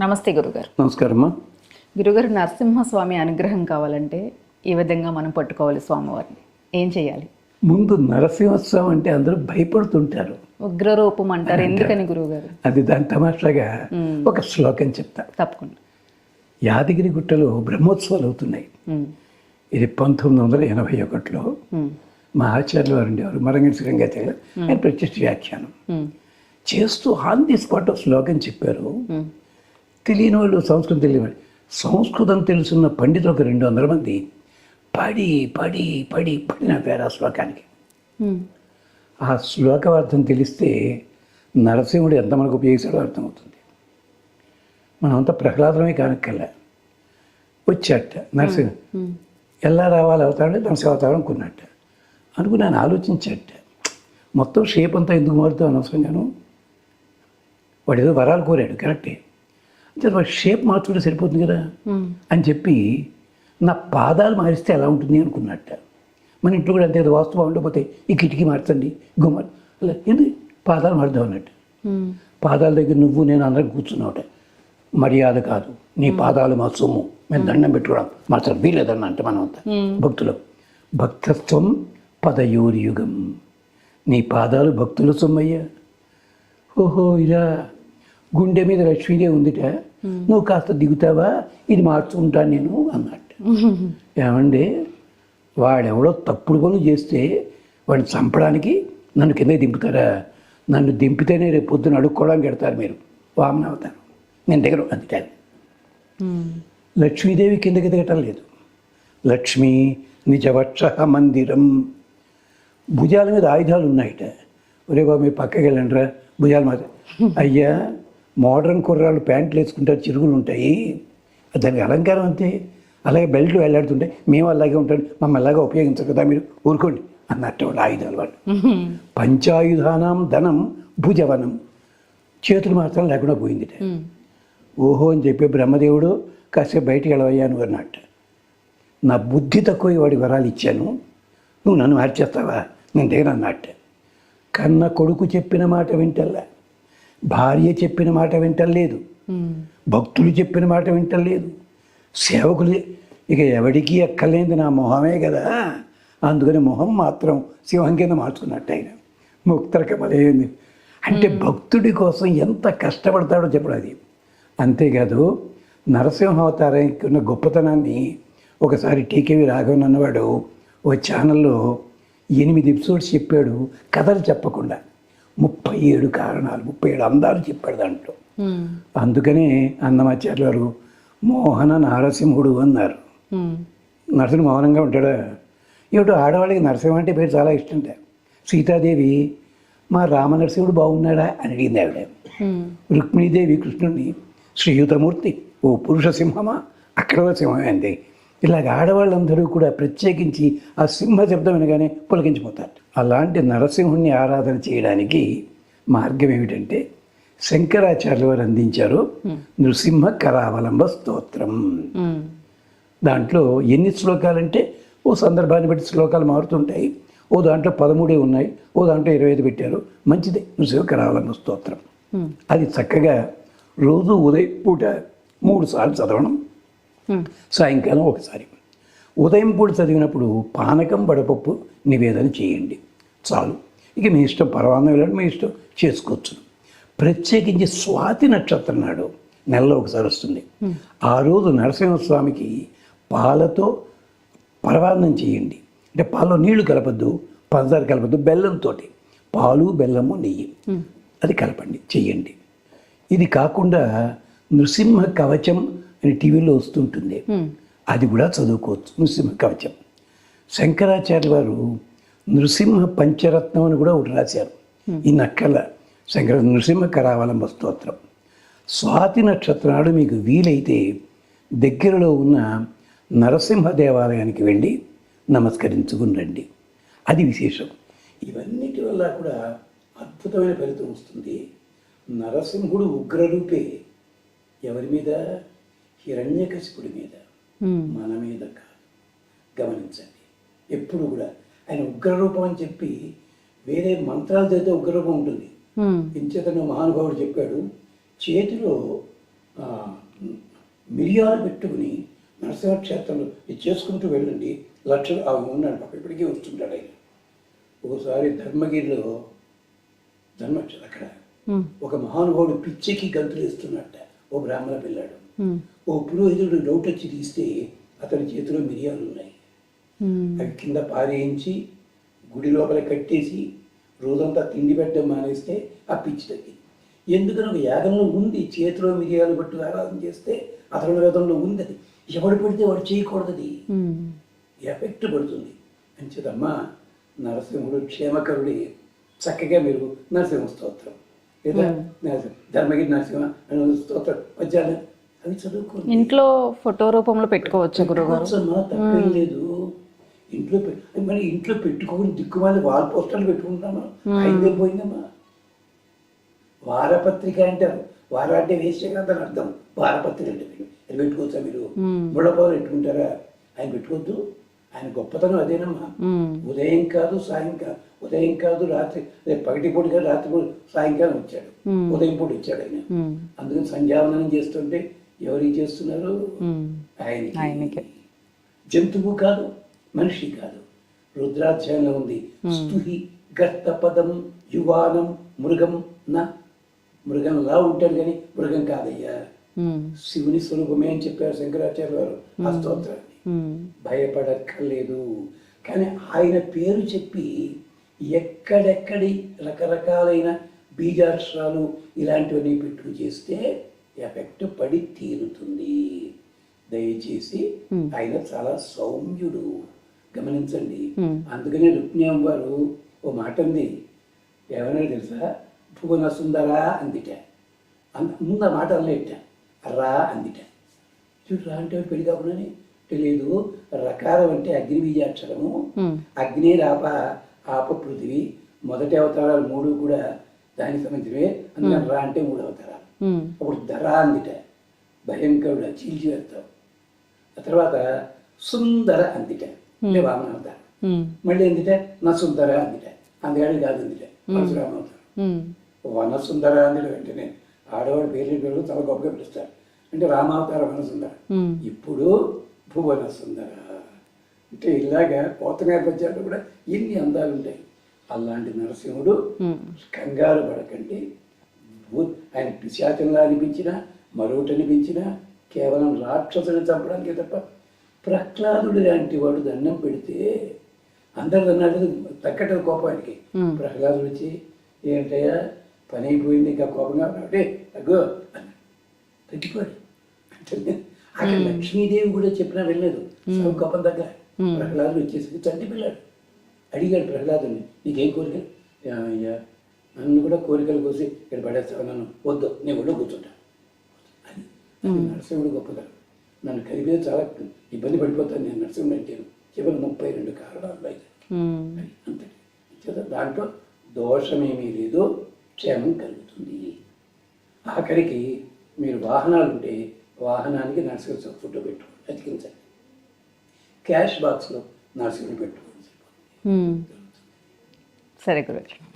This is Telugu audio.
నమస్తే గురుగారు. నమస్కారమ్మా. గురుగారు నరసింహస్వామి అనుగ్రహం కావాలంటే ఈ విధంగా మనం పట్టుకోవాలి స్వామివారిని. ఏం చేయాలి? ముందు నరసింహోత్సవం అంటే అందరూ భయపడుతుంటారు. ఉగ్రరూపం అంటారు ఎందుకని గురువుగారు అది దాని తమాషాగా ఒక శ్లోకం చెప్తా. తప్పకుండా. యాదగిరి గుట్టలో బ్రహ్మోత్సవాలు అవుతున్నాయి. ఇది పంతొమ్మిది వందల ఎనభై ఒకటిలో మా ఆచార్యులు వారు ఉండేవారు మరంగటి శ్రీరంగాచార్య ఆయన ప్రత్యక్ష వ్యాఖ్యానం. చేస్తూ ఆన్ ది స్పాట్ శ్లోకం చెప్పారు. తెలియని వాళ్ళు సంస్కృతం తెలియని వాళ్ళు సంస్కృతం తెలుసున్న పండితులు ఒక రెండు వందల మంది పడి పడి పడి పడి నా పేరు ఆ శ్లోకానికి. ఆ శ్లోకవార్థం తెలిస్తే నరసింహుడు ఎంత మనకు ఉపయోగిస్తాడో అర్థమవుతుంది. మనమంతా ప్రహ్లాదమే కానక్కల్లా వచ్చాట నరసింహ ఎలా రావాలి అవుతాడంటే నరసింహ అవతారం అనుకున్నట్ట అనుకుని నేను ఆలోచించట. మొత్తం షేప్ అంతా ఎందుకు మారుతావు అనవసరంగాను? వాడు ఏదో వరాలు కోరాడు కరెక్టే. వాడు షేప్ మార్చుకుంటే సరిపోతుంది కదా అని చెప్పి నా పాదాలు మారిస్తే ఎలా ఉంటుంది అనుకున్నట్ట. మన ఇంట్లో కూడా అంతే వాస్తవం ఉండకపోతే ఈ కిటికీ మార్చండి గుమ్మ అలా ఎందుకు పాదాలు మారుదాం అన్నట్టు. పాదాల దగ్గర నువ్వు నేను అందరం కూర్చున్నావుట. మర్యాద కాదు. నీ పాదాలు మా సొమ్ము. మేము దండం పెట్టుకోవడం మార్చడం వీలేదన్న అంటే మనం అంతా భక్తులు భక్తత్వం పదయోర్యుగం నీ పాదాలు భక్తుల సొమ్మయ్యా. ఓహో ఇలా గుండె మీద లక్ష్మీదేవి ఉందిట. నువ్వు కాస్త దిగుతావా? ఇది మార్చుకుంటాను నేను అన్నట్టు. ఏమండి? వాడెవడో తప్పుడు పనులు చేస్తే వాడిని చంపడానికి నన్ను కిందకి దింపుతారా? నన్ను దింపితేనే రేపు పొద్దున అడుక్కోవడానికి పెడతారు మీరు. వామన అవుతాను నేను దగ్గర అందుకే. లక్ష్మీదేవి కిందకి దిగటం లేదు. లక్ష్మి నిజవక్ష మందిరం. భుజాల మీద ఆయుధాలు ఉన్నాయట. ఒరే బాబు మీరు పక్కకి వెళ్ళండిరా. భుజాల మీద. అయ్యా మోడర్న్ కుర్రాళ్ళు ప్యాంట్లు వేసుకుంటారు చిరుగులు ఉంటాయి. దానికి అలంకారం అంతే. అలాగే బెల్ట్లు వెళ్ళాడుతుంటాయి మేము అలాగే ఉంటాం. మమ్మల్ని అలాగే ఉపయోగించరు కదా మీరు? ఊరుకోండి అన్నట్టు ఆయుధాలు వాళ్ళు పంచాయుధానం ధనం భుజవనం. చేతులు మాత్రం లేకుండా పోయిందిట ఉమ్, ఓహో అని చెప్పి బ్రహ్మదేవుడు కాసేపు బయటికి వెళ్ళవయ్యాను అన్నట్టు. నా బుద్ధి తక్కువ వాడి వరాలు ఇచ్చాను. నువ్వు నన్ను మార్చేస్తావా? నేను దగ్గర అన్నట్టు కన్న కొడుకు చెప్పిన మాట వింటల్లా? భార్య చెప్పిన మాట వింటలేదు. భక్తులు చెప్పిన మాట వింటలేదు. సేవకులు ఇక ఎవడికి ఎక్కలేంది నా మొహమే కదా. అందుకని మొహం మాత్రం సింహం కింద మార్చుకున్నట్టు ఆయన. ముక్తరకమలేంది అంటే భక్తుడి కోసం ఎంత కష్టపడతాడో చెప్పడం అది. అంతేకాదు నరసింహ అవతారానికి ఉన్న గొప్పతనాన్ని ఒకసారి టీకేవి రాఘవన్ అన్నవాడు ఓ ఛానల్లో ఎనిమిది ఎపిసోడ్స్ చెప్పాడు కథలు చెప్పకుండా. ముప్పై ఏడు కారణాలు ముప్పై ఏడు అందాలు చెప్పాడు దాంట్లో. అందుకనే అన్నమాచార్య గారు మోహన నారసింహుడు అన్నారు. నరసింహ మౌనంగా ఉంటాడా? ఏమిటో ఆడవాళ్ళకి నరసింహ అంటే పేరు చాలా ఇష్టంట సీతాదేవి మా రామనరసింహుడు బాగున్నాడా? అని అడిగింది ఆవిడ. రుక్మిణీదేవి కృష్ణుడిని శ్రీయుతమూర్తి ఓ పురుష సింహమా? అక్కడ సింహమే అంది. ఇలాగ ఆడవాళ్ళందరూ కూడా ప్రత్యేకించి ఆ సింహ శబ్దం వినగానే పులకించిపోతారు. అలాంటి నరసింహుణ్ణి ఆరాధన చేయడానికి మార్గం ఏమిటంటే శంకరాచార్యుల వారు అందించారు నృసింహ కరావలంబ స్తోత్రం. దాంట్లో ఎన్ని శ్లోకాలంటే ఓ సందర్భాన్ని బట్టి శ్లోకాలు మారుతుంటాయి. ఓ దాంట్లో పదమూడే ఉన్నాయి. ఓ దాంట్లో ఇరవై ఐదు పెట్టారు. మంచిదే. నృసింహ కరావలంబ స్తోత్రం. అది చక్కగా రోజు ఉదయం పూట మూడు సార్లు చదవడం. సాయంకాలం ఒకసారి. ఉదయం పూట చదివినప్పుడు పానకం వడపప్పు నివేదన చేయండి. చాలు. ఇక మీ ఇష్టం పరవాన్నం వెళ్ళండి మీ ఇష్టం చేసుకోవచ్చు. ప్రత్యేకించి స్వాతి నక్షత్రం నాడు నెలలో ఒకసారి వస్తుంది. ఆ రోజు నరసింహస్వామికి పాలతో పరవాన్నం చేయండి. అంటే పాలలో నీళ్ళు కలపద్దు పంచదార కలపద్దు బెల్లంతో పాలు బెల్లము నెయ్యి. అది కలపండి చెయ్యండి ఇది కాకుండా నృసింహ కవచం అని టీవీలో వస్తుంటుంది. అది కూడా చదువుకోవచ్చు. నృసింహ కవచం. శంకరాచార్య వారు నృసింహ పంచరత్నం అని కూడా ఒకటి రాశారు. ఈ నక్కల శంకర నృసింహ కరావలంబ స్తోత్రం. స్వాతి నక్షత్రం నాడు మీకు వీలైతే దగ్గరలో ఉన్న నరసింహ దేవాలయానికి వెళ్ళి నమస్కరించుకుని రండి. అది విశేషం. ఇవన్నిటి వల్ల కూడా అద్భుతమైన ఫలితం వస్తుంది. నరసింహుడు ఉగ్రరూపే. ఎవరి మీద? హిరణ్యకశిపుడి మీద. మన మీద కాదు. గమనించండి. ఎప్పుడు కూడా ఆయన ఉగ్రరూపం అని చెప్పి వేరే మంత్రాలతో అయితే ఉగ్రరూపం ఉంటుంది. ఇంచేతను మహానుభావుడు చెప్పాడు చేతిలో మిరియాలు పెట్టుకుని నరసింహ క్షేత్రంలో ఇది చేసుకుంటూ వెళ్ళండి. లక్షలు ఆ ఉన్నాడు పాప ఇప్పటికీ వస్తుంటాడు ఆయన. ఒకసారి ధర్మగిరిలో ధర్మ అక్కడ. ఒక మహానుభావుడు పిచ్చికి గంతులు వేస్తున్నట్ట. ఓ బ్రాహ్మణ పిల్లాడు. ఓ పురోహితుడు డౌట్ వచ్చి తీస్తే అతని చేతిలో మిరియాలు ఉన్నాయి. అవి కింద పారేయించి గుడి లోపల కట్టేసి రోజంతా తిండి పెట్టడం మానేస్తే ఆ పిచ్చి తగ్గింది. ఎందుకని ఒక యాగంలో ఉంది చేతిలో మిరియాలు పట్టు ఆరాధన చేస్తే అతని వేదంలో ఉంది అది ఎవడు పెడితే వాడు చేయకూడదు ఎఫెక్ట్ పడుతుంది. అంచేదమ్మా నరసింహుడు క్షేమకరుడి. చక్కగా మీరు నరసింహ స్తోత్రం. లేదా నరసింహ- ధర్మగిరి నరసింహ అని స్తోత్రం. పద్యాలు అవి ఇంట్లో ఫోటో రూపంలో పెట్టుకోవచ్చు గురుగారు? తప్పేం లేదు. ఇంట్లో మరి ఇంట్లో పెట్టుకోని దిక్కుమాలి వాల్ పోస్టర్లు పెట్టుకుంటామా అయితే పోయిందమ్మా. వారపత్రిక అంటారు వార అంటే వేసే కాదని అర్థం. వారపత్రిక అంటే అది పెట్టుకోవచ్చా మీరు. ముళ్ళపాలు పెట్టుకుంటారా? ఆయన పెట్టుకోవద్దు. ఆయన గొప్పతనం అదేనమ్మా. ఉదయం కాదు సాయంకాలం. ఉదయం కాదు రాత్రి. అదే పగటిపూట కాదు రాత్రిపూట సాయంకాలం వచ్చాడు. ఉదయం పూట వచ్చాడు ఆయన. అందుకని సంధ్యావనం చేస్తుంటే ఎవరికి చేస్తున్నారు? ఆయనకి. జంతువు కాదు మనిషి కాదు. రుద్రాధ్యాయంలో ఉంది. స్తుహి గర్త పదం యువానం మృగం నా. మృగంలా ఉంటాడు కానీ మృగం కాదయ్యా. శివుని స్వరూపమే అని చెప్పారు శంకరాచార్య వారు ఆ స్తోత్రాన్ని. భయపడక్కర్లేదు. కానీ ఆయన పేరు చెప్పి ఎక్కడెక్కడి రకరకాలైన బీజాక్షరాలు ఇలాంటివన్నీ పెట్టుకు చేస్తే ఎఫెక్ట్ పడి తీరుతుంది. దయచేసి. ఆయన చాలా సౌమ్యుడు. గమనించండి. అందుకనే రుక్మిణి వారు ఓ మాట ఉంది ఏమన్నా తెలుసా? భువన సుందరా అందిట. అంద ముందు ఆ మాట అనలేట రా అందిట. చూడు రా అంటే పెళ్ళి కాకుండానే? తెలియదు రకారం అంటే అగ్ని బీజాక్షరము అగ్ని రాప ఆప పృథివీ. మొదటి అవతారాలు మూడు కూడా దానికి సంబంధించినవే. అందుకని రా అంటే మూడు అవతారాలు. అప్పుడు ధర అందిట భయంకరుడు చీల్చివేస్తావు ఆ తర్వాత సుందర అందిట అంటే వామన అవతారం ఉమ్, మళ్ళీ ఎందుకంటే నా సుందర అందుట అందుకని కాదు అందుట పరశురామ వన సుందర అందులో వెంటనే ఆడవాడు పేర్లు పేర్లు చాలా గొప్పగా పిలుస్తారు. అంటే రామావతార వన సుందర. ఇప్పుడు భువన సుందర. అంటే ఇలాగా కోత నేపథ్యాలు కూడా ఎన్ని అందాలు ఉంటాయి. అలాంటి నరసింహుడు కంగారు పడకండి. ఆయన పిశాచంలా అనిపించినా మరొకటి అనిపించినా కేవలం రాక్షసుని చంపడానికి తప్ప ప్రహ్లాదుడు లాంటి వాడు దండం పెడితే అందరు దన్నాడు తగ్గటది కోపానికి. ప్రహ్లాదుడు వచ్చి ఏంటయ్యా పని అయిపోయింది ఇంకా కోపంగా ఉన్నాడే అని తగ్గిపోయాడు. అంటే అక్కడ లక్ష్మీదేవి కూడా చెప్పినా వెళ్ళలేదు సగం కోపం దగ్గర ప్రహ్లాదుడు వచ్చేసి చంటి పిల్లాడు. అడిగాడు ప్రహ్లాదుని నీకేం కోరికలు "యా, అయ్యా నన్ను కూడా కోరికలు కోసి ఇక్కడ పడేస్తావు నన్ను వద్దు నేను కూడా కూర్చుంటా. అని నరసింహుడు గొప్పతనం. నన్ను కలిపే చాలా ఇబ్బంది పడిపోతాను నేను నరసింహుడు అంటే. కేవలం ముప్పై రెండు కారణాలు అయితే. చేత దాంట్లో దోషమేమీ లేదు క్షేమం కలుగుతుంది. ఆఖరికి మీరు వాహనాలు ఉంటే వాహనానికి నరసింహ ఫోటో పెట్టుకోండి అతికించండి క్యాష్ బాక్స్లో నరసింహుడు పెట్టుకోండి. సరే గురుగారు.